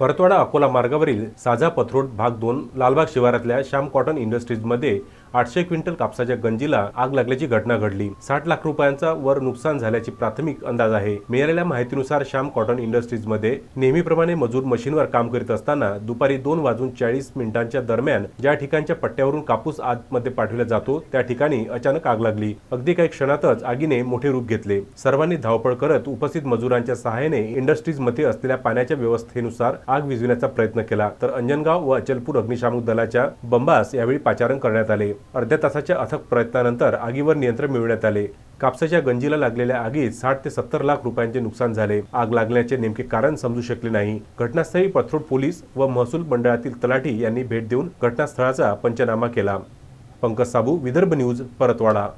परतवाडा अकोला मार्गावरील साझा पथरोड भाग दोन लालबाग शिवारातल्या श्याम कॉटन इंडस्ट्रीजमध्ये आठशे क्विंटल कापसाच्या गंजीला आग लागल्याची घटना घडली. साठ लाख रुपयांचा वर नुकसान झाल्याची प्राथमिक अंदाज आहे. मिळालेल्या माहितीनुसार श्याम कॉटन इंडस्ट्रीजमध्ये नेहमीप्रमाणे मजूर मशीनवर काम करीत असताना दुपारी दोन वाजून चाळीस मिनिटांच्या दरम्यान ज्या ठिकाणच्या पट्ट्यावरून कापूस आतमध्ये पाठवला जातो त्या ठिकाणी अचानक आग लागली. अगदी काही क्षणातच आगीने मोठे रूप घेतले. सर्वांनी धावपळ करत उपस्थित मजुरांच्या सहाय्याने इंडस्ट्रीजमध्ये असलेल्या पाण्याच्या व्यवस्थेनुसार आग विझविण्याचा प्रयत्न केला. तर अंजनगाव व अचलपूर अग्निशामक दलाच्या बंबास यावेळी पाचारण करण्यात आले. अर्ध्या तासाच्या अथक प्रयत्नानंतर आगीवर नियंत्रण मिळवण्यात आले. कापसाच्या गंजीला लागलेल्या आगीत साठ ते सत्तर लाख रुपयांचे नुकसान झाले. आग लागण्याचे नेमके कारण समजू शकले नाही. घटनास्थळी पथरोड पोलीस व महसूल मंडळातील तलाठी यांनी भेट देऊन घटनास्थळाचा पंचनामा केला. पंकज साबू विदर्भ न्यूज परतवाडा.